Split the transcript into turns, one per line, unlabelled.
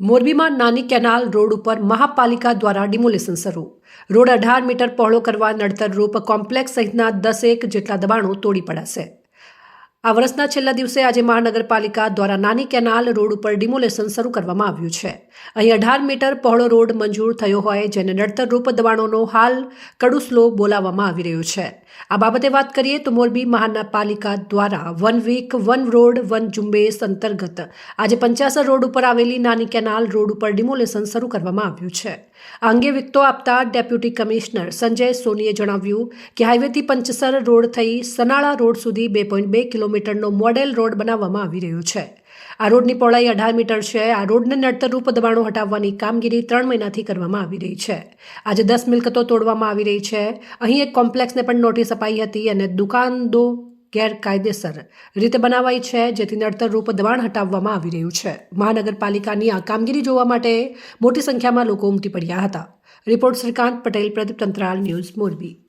મોરબીમાં નાની canal road ઉપર મહાપાલિકા દ્વારા ડિમોલેશન શરૂ. રોડ અઢાર મીટર પહોળો કરવા નડતરરૂપ કોમ્પ્લેક્સ સહિતના દસેક જેટલા દબાણો તોડી પડાશે. આ વર્ષના છેલ્લા દિવસે આજે મહાનગરપાલિકા દ્વારા નાની કેનાલ રોડ ઉપર ડિમોલેશન શરૂ કરવામાં આવ્યું છે. અહીં અઢાર મીટર પહોળો રોડ મંજૂર થયો હોય જેને નડતરરૂપ દબાણોનો હાલ કડુસલો બોલાવવામાં આવી રહ્યો છે. આ બાબતે વાત કરીએ તો મોરબી મહાનગરપાલિકા દ્વારા one week, one road, one ઝુંબેશ અંતર્ગત આજે પંચાસર રોડ ઉપર આવેલી નાની કેનાલ રોડ ઉપર ડિમોલેશન શરૂ કરવામાં આવ્યું છે. આ અંગે વિગતો આપતા ડેપ્યુટી કમિશનર સંજય સોનીએ જણાવ્યું કે હાઈવેથી પંચસર રોડ થઈ સનાળા રોડ સુધી બે પોઈન્ટ બે કિલોમીટરનો મોડેલ રોડ બનાવવામાં આવી રહ્યો છે. આ રોડની પહોળાઈ અઢાર મીટર છે. આ રોડને નડતરરૂપ દબાણો હટાવવાની કામગીરી ત્રણ મહિનાથી કરવામાં આવી રહી છે. આજે દસ મિલકતો તોડવામાં આવી રહી છે. અહીં એક કોમ્પ્લેક્સને પણ નોટિસ અપાઈ હતી અને દુકાનદો ગેરકાયદેસર રીતે બનાવાઈ છે, જેથી નડતરરૂપ દબાણ હટાવવામાં આવી રહ્યું છે. મહાનગરપાલિકાની આ કામગીરી જોવા માટે મોટી સંખ્યામાં લોકો ઉમટી પડ્યા હતા. Report Shrikant Patel, Pradeep Tantral, news Morbi.